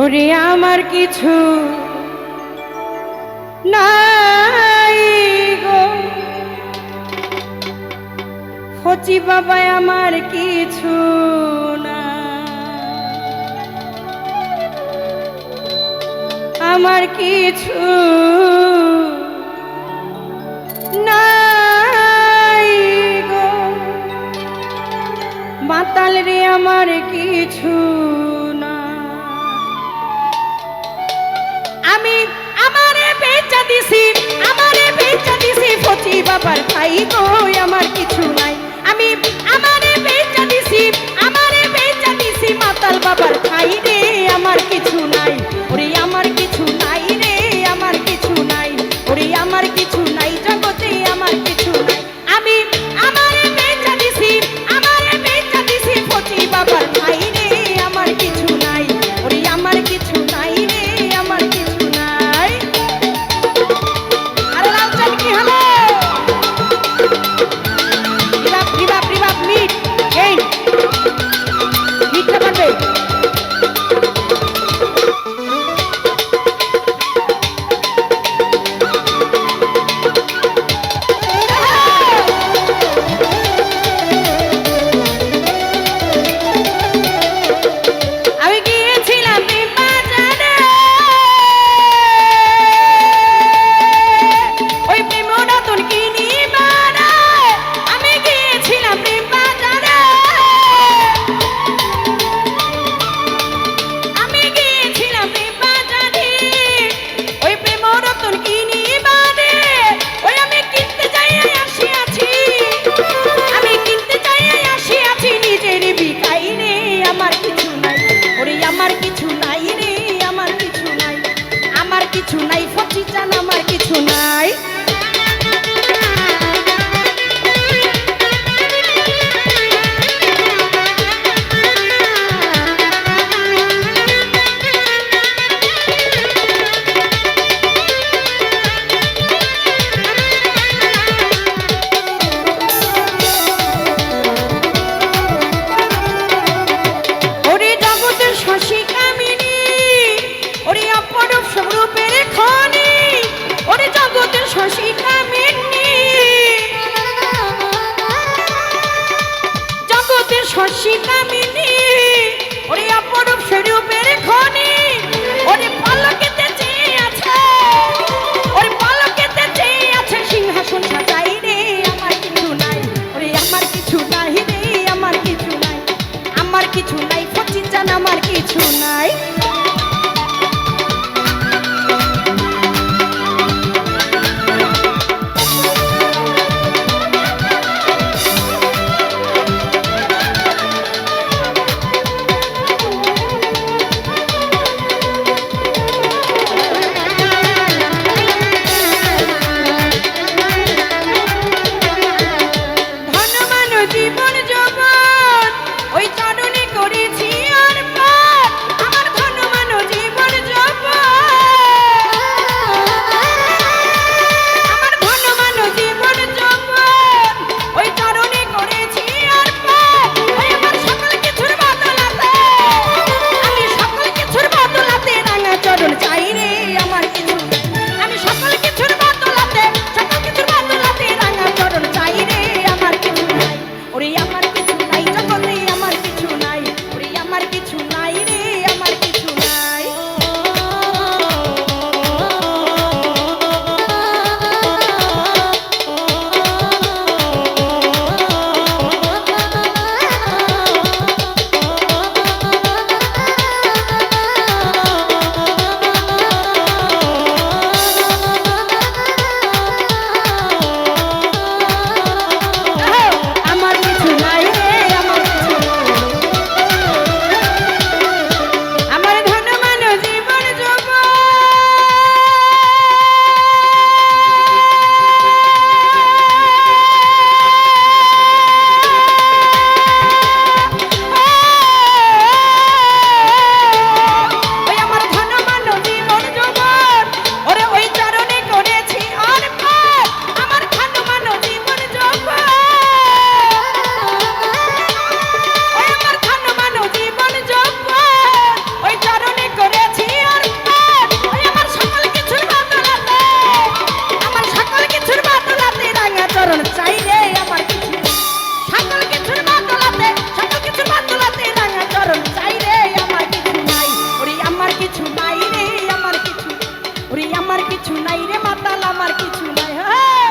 ওরে আমার কিছু নাই গো। ফচি বাবা আমার কিছু না আমার কিছু নাই গো। মাতাল রে আমার কিছু আমি আমারে বেচা দিছি, আমারে বেচা দিছি। ফচি বাবার ভাই কই, আমার কিছু নাই। আমি আমারে বেচা দিছি, আমারে বেচা দিছি। মাতাল বাবার ভাই রে, আমার কিছু নাই। ওরে, আমার কিছু নাই রে, আমার কিছু নাই। ওরে, আমার কিছু নাই কিছু নাই রে মাতাল আমার কিছু নাই। হ্যাঁ